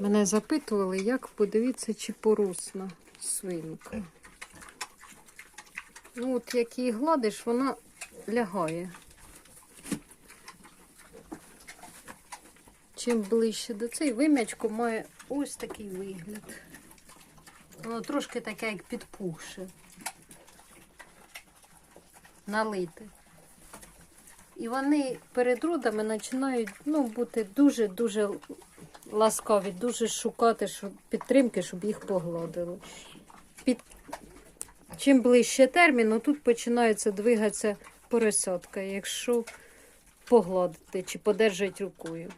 Мене запитували, як подивитися, чи порусна свинка. Ну, от як її гладиш, вона лягає. Чим ближче до цієї вим'ячко має ось такий вигляд. Воно трошки таке, як підпухше. Налите. І вони перед родами починають ну, бути дуже-дуже ласкаві, дуже шукати щоб, підтримки, щоб їх погладили. Під... Чим ближче термін, тут починається двигатися поросятка, якщо погладити чи подержать рукою.